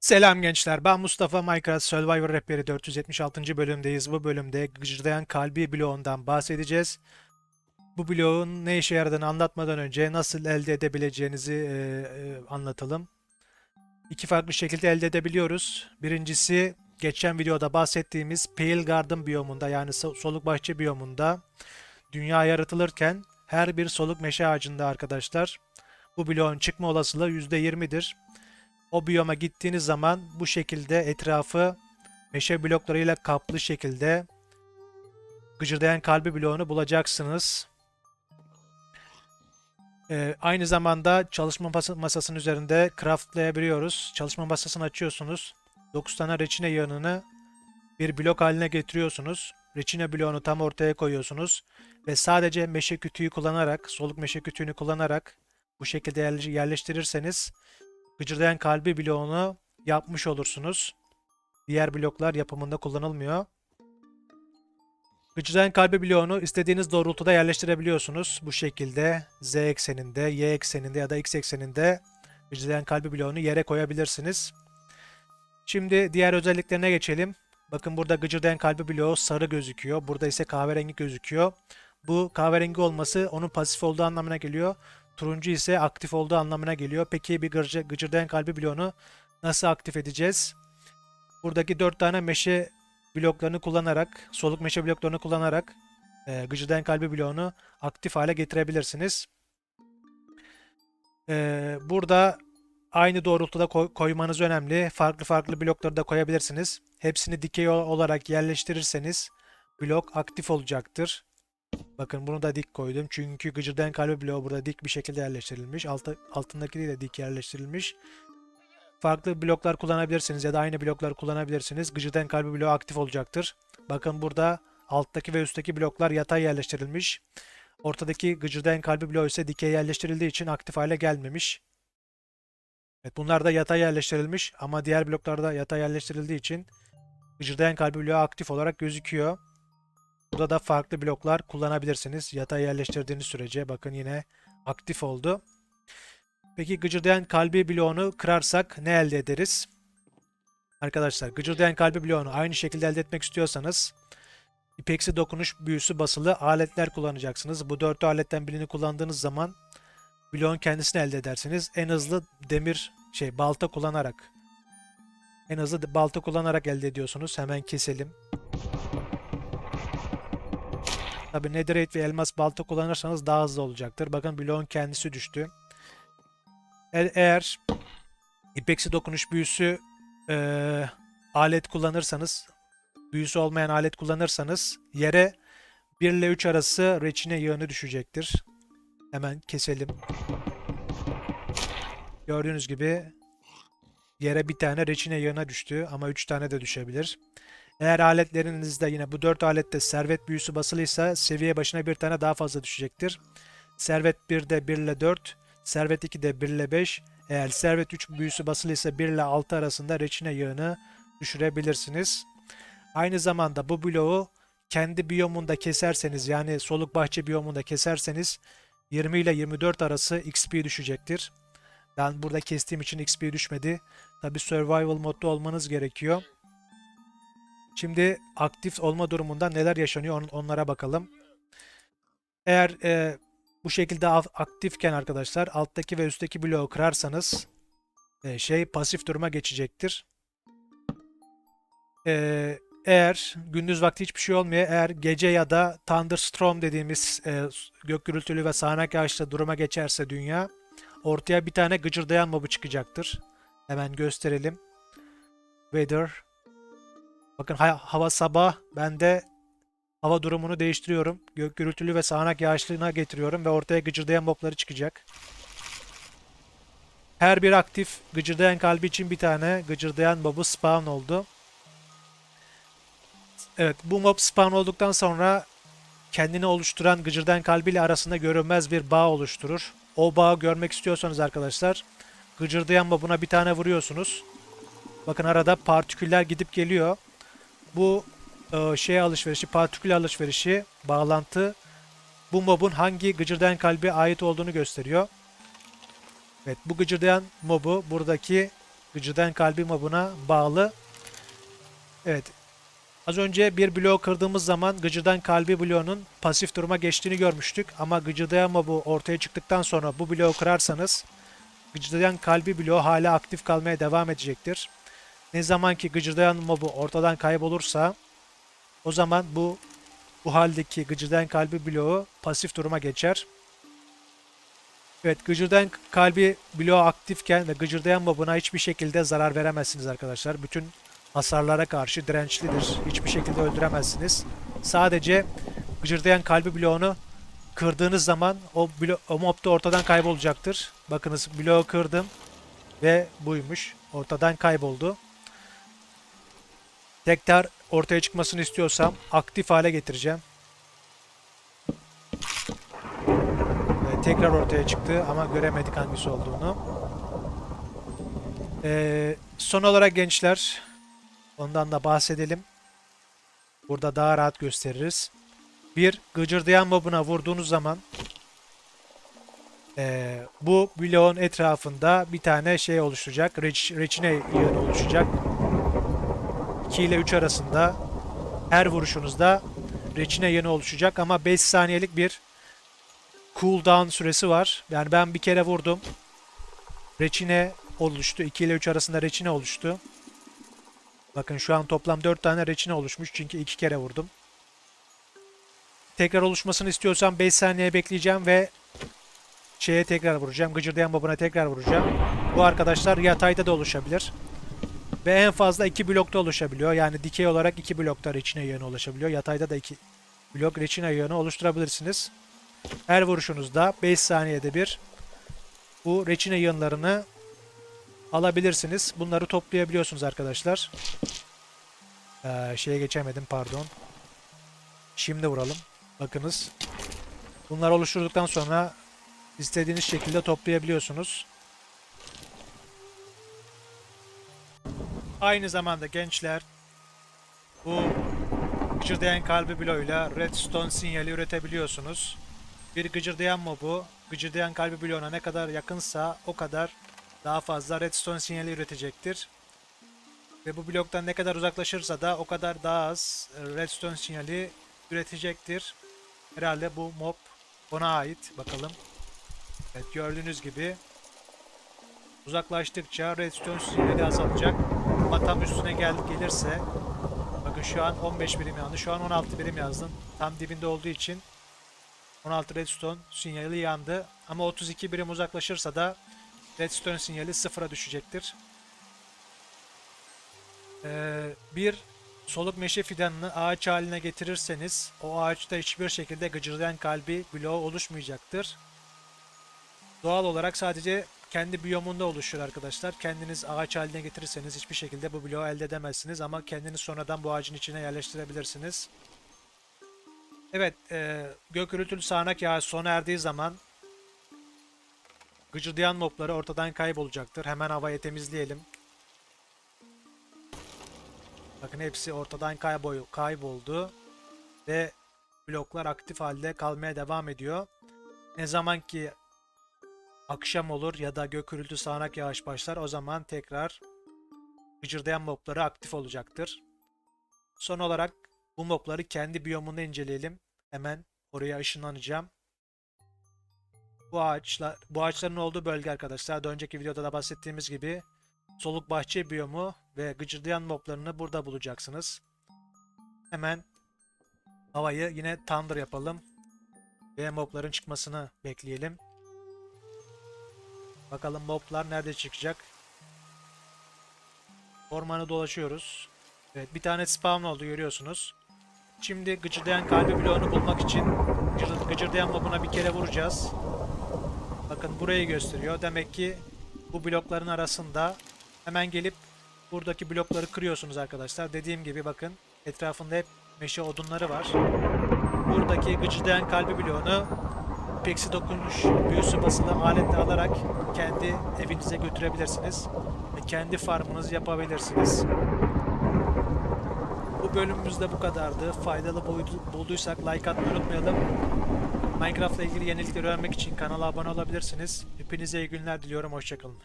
Selam gençler, ben Mustafa Minecraft Survivor Rehberi 476. bölümdeyiz. Bu bölümde gıcırdayan kalbi bloğundan bahsedeceğiz. Bu bloğun ne işe yaradığını anlatmadan önce nasıl elde edebileceğinizi e, e, anlatalım. İki farklı şekilde elde edebiliyoruz. Birincisi geçen videoda bahsettiğimiz Pale Garden biyomunda yani so- soluk bahçe biyomunda dünya yaratılırken her bir soluk meşe ağacında arkadaşlar bu bloğun çıkma olasılığı %20'dir. O biyoma gittiğiniz zaman bu şekilde etrafı meşe bloklarıyla kaplı şekilde gıcırdayan kalbi bloğunu bulacaksınız. Ee, aynı zamanda çalışma masa- masasının üzerinde craftlayabiliyoruz. Çalışma masasını açıyorsunuz. 9 tane reçine yağını bir blok haline getiriyorsunuz. Reçine bloğunu tam ortaya koyuyorsunuz. Ve sadece meşe kütüğü kullanarak, soluk meşe kütüğünü kullanarak bu şekilde yerleş- yerleştirirseniz Gıcırdayan kalbi bloğunu yapmış olursunuz. Diğer bloklar yapımında kullanılmıyor. Gıcırdayan kalbi bloğunu istediğiniz doğrultuda yerleştirebiliyorsunuz. Bu şekilde Z ekseninde, Y ekseninde ya da X ekseninde gıcırdayan kalbi bloğunu yere koyabilirsiniz. Şimdi diğer özelliklerine geçelim. Bakın burada gıcırdayan kalbi bloğu sarı gözüküyor. Burada ise kahverengi gözüküyor. Bu kahverengi olması onun pasif olduğu anlamına geliyor. Turuncu ise aktif olduğu anlamına geliyor. Peki bir gıcır, gıcırdayan kalbi bloğunu nasıl aktif edeceğiz? Buradaki 4 tane meşe bloklarını kullanarak, soluk meşe bloklarını kullanarak e, gıcırdayan kalbi bloğunu aktif hale getirebilirsiniz. E, burada aynı doğrultuda koy- koymanız önemli. Farklı farklı blokları da koyabilirsiniz. Hepsini dikey ol- olarak yerleştirirseniz blok aktif olacaktır. Bakın bunu da dik koydum. Çünkü gıcırdayan kalbi bloğu burada dik bir şekilde yerleştirilmiş. Altı, altındaki de dik yerleştirilmiş. Farklı bloklar kullanabilirsiniz ya da aynı bloklar kullanabilirsiniz. Gıcırdayan kalbi bloğu aktif olacaktır. Bakın burada alttaki ve üstteki bloklar yatay yerleştirilmiş. Ortadaki gıcırdayan kalbi bloğu ise dikey yerleştirildiği için aktif hale gelmemiş. Evet bunlar da yatay yerleştirilmiş ama diğer bloklarda yatay yerleştirildiği için gıcırdayan kalbi bloğu aktif olarak gözüküyor. Burada da farklı bloklar kullanabilirsiniz. Yatay yerleştirdiğiniz sürece bakın yine aktif oldu. Peki gıcırdayan kalbi bloğunu kırarsak ne elde ederiz? Arkadaşlar gıcırdayan kalbi bloğunu aynı şekilde elde etmek istiyorsanız ipeksi dokunuş büyüsü basılı aletler kullanacaksınız. Bu dört aletten birini kullandığınız zaman bloğun kendisini elde edersiniz. En hızlı demir şey balta kullanarak en hızlı balta kullanarak elde ediyorsunuz. Hemen keselim. Tabi netherite ve elmas balta kullanırsanız daha hızlı olacaktır. Bakın bloğun kendisi düştü. E- eğer ipeksi dokunuş büyüsü eee, alet kullanırsanız büyüsü olmayan alet kullanırsanız yere 1 ile 3 arası reçine yağını düşecektir. Hemen keselim. Gördüğünüz gibi yere bir tane reçine yağına düştü ama 3 tane de düşebilir. Eğer aletlerinizde yine bu 4 alette servet büyüsü basılıysa seviye başına bir tane daha fazla düşecektir. Servet 1'de 1 ile 4, servet 2'de 1 ile 5. Eğer servet 3 büyüsü basılıysa 1 ile 6 arasında reçine yağını düşürebilirsiniz. Aynı zamanda bu bloğu kendi biyomunda keserseniz yani soluk bahçe biyomunda keserseniz 20 ile 24 arası XP düşecektir. Ben burada kestiğim için XP düşmedi. Tabi survival modda olmanız gerekiyor. Şimdi aktif olma durumunda neler yaşanıyor on- onlara bakalım. Eğer e, bu şekilde aktifken arkadaşlar alttaki ve üstteki bloğu kırarsanız e, şey pasif duruma geçecektir. E, eğer gündüz vakti hiçbir şey olmuyor, eğer gece ya da thunderstorm dediğimiz e, gök gürültülü ve sağanak yağışlı duruma geçerse dünya ortaya bir tane gıcırdayan mobu çıkacaktır. Hemen gösterelim. Weather Bakın ha- hava sabah ben de hava durumunu değiştiriyorum. Gök gürültülü ve sağanak yağışlığına getiriyorum ve ortaya gıcırdayan mobları çıkacak. Her bir aktif gıcırdayan kalbi için bir tane gıcırdayan mobu spawn oldu. Evet bu mob spawn olduktan sonra kendini oluşturan gıcırdayan kalbiyle arasında görünmez bir bağ oluşturur. O bağı görmek istiyorsanız arkadaşlar gıcırdayan mobuna bir tane vuruyorsunuz. Bakın arada partiküller gidip geliyor bu e, şey alışverişi, partikül alışverişi, bağlantı bu mobun hangi gıcırdayan kalbe ait olduğunu gösteriyor. Evet bu gıcırdayan mobu buradaki gıcırdayan kalbi mobuna bağlı. Evet. Az önce bir bloğu kırdığımız zaman gıcırdayan kalbi bloğunun pasif duruma geçtiğini görmüştük. Ama gıcırdayan mobu ortaya çıktıktan sonra bu bloğu kırarsanız gıcırdayan kalbi bloğu hala aktif kalmaya devam edecektir. Ne zaman ki gıcırdayan mobu ortadan kaybolursa o zaman bu bu haldeki gıcırdayan kalbi bloğu pasif duruma geçer. Evet gıcırdayan kalbi bloğu aktifken ve gıcırdayan mobuna hiçbir şekilde zarar veremezsiniz arkadaşlar. Bütün hasarlara karşı dirençlidir. Hiçbir şekilde öldüremezsiniz. Sadece gıcırdayan kalbi bloğunu kırdığınız zaman o, blo o mob da ortadan kaybolacaktır. Bakınız bloğu kırdım ve buymuş. Ortadan kayboldu. Tekrar ortaya çıkmasını istiyorsam aktif hale getireceğim. Ve tekrar ortaya çıktı ama göremedik hangisi olduğunu. Ee, son olarak gençler ondan da bahsedelim. Burada daha rahat gösteririz. Bir gıcırdayan mobuna vurduğunuz zaman ee, bu bloğun etrafında bir tane şey oluşacak. Reç, reçine yığını oluşacak. 2 ile 3 arasında her vuruşunuzda reçine yanı oluşacak ama 5 saniyelik bir cooldown süresi var. Yani ben bir kere vurdum. Reçine oluştu. 2 ile 3 arasında reçine oluştu. Bakın şu an toplam 4 tane reçine oluşmuş çünkü 2 kere vurdum. Tekrar oluşmasını istiyorsam 5 saniye bekleyeceğim ve şeye tekrar vuracağım. Gıcırdayan babına tekrar vuracağım. Bu arkadaşlar yatayda da oluşabilir. Ve en fazla iki blokta oluşabiliyor. Yani dikey olarak iki blokta reçine yığını oluşabiliyor. Yatayda da iki blok reçine yığını oluşturabilirsiniz. Her vuruşunuzda 5 saniyede bir bu reçine yığınlarını alabilirsiniz. Bunları toplayabiliyorsunuz arkadaşlar. Ee, şeye geçemedim pardon. Şimdi vuralım. Bakınız. Bunlar oluşturduktan sonra istediğiniz şekilde toplayabiliyorsunuz. Aynı zamanda gençler bu gıcırdayan kalbi bloğuyla redstone sinyali üretebiliyorsunuz. Bir gıcırdayan mobu gıcırdayan kalbi bloğuna ne kadar yakınsa o kadar daha fazla redstone sinyali üretecektir. Ve bu bloktan ne kadar uzaklaşırsa da o kadar daha az redstone sinyali üretecektir. Herhalde bu mob ona ait. Bakalım. Evet gördüğünüz gibi uzaklaştıkça redstone sinyali azalacak. Ama tam üstüne geldik gelirse bakın şu an 15 birim yandı. Şu an 16 birim yazdım. Tam dibinde olduğu için 16 redstone sinyali yandı. Ama 32 birim uzaklaşırsa da redstone sinyali sıfıra düşecektir. Ee, bir soluk meşe fidanını ağaç haline getirirseniz o ağaçta hiçbir şekilde gıcırdayan kalbi bloğu oluşmayacaktır. Doğal olarak sadece kendi biyomunda oluşuyor arkadaşlar. Kendiniz ağaç haline getirirseniz hiçbir şekilde bu bloğu elde edemezsiniz ama kendiniz sonradan bu ağacın içine yerleştirebilirsiniz. Evet, e, gök gürültülü sağanak yağış sona erdiği zaman gıcırdayan mobları ortadan kaybolacaktır. Hemen havayı temizleyelim. Bakın hepsi ortadan kaybol kayboldu ve bloklar aktif halde kalmaya devam ediyor. Ne zaman ki akşam olur ya da gök gürültü sağanak yağış başlar o zaman tekrar gıcırdayan mobları aktif olacaktır. Son olarak bu mobları kendi biyomunda inceleyelim. Hemen oraya ışınlanacağım. Bu ağaçlar, bu ağaçların olduğu bölge arkadaşlar. Daha önceki videoda da bahsettiğimiz gibi soluk bahçe biyomu ve gıcırdayan moblarını burada bulacaksınız. Hemen havayı yine Thunder yapalım. Ve mobların çıkmasını bekleyelim. Bakalım moblar nerede çıkacak. Ormanı dolaşıyoruz. Evet bir tane spawn oldu görüyorsunuz. Şimdi gıcırdayan kalbi bloğunu bulmak için gıcır- gıcırdayan mobuna bir kere vuracağız. Bakın burayı gösteriyor. Demek ki bu blokların arasında hemen gelip buradaki blokları kırıyorsunuz arkadaşlar. Dediğim gibi bakın etrafında hep meşe odunları var. Buradaki gıcırdayan kalbi bloğunu Pexi dokunuş büyüsü basılı aletle alarak kendi evinize götürebilirsiniz. Ve kendi farmınızı yapabilirsiniz. Bu bölümümüz de bu kadardı. Faydalı bulduysak like atmayı unutmayalım. Minecraft ile ilgili yenilikleri öğrenmek için kanala abone olabilirsiniz. Hepinize iyi günler diliyorum. Hoşçakalın.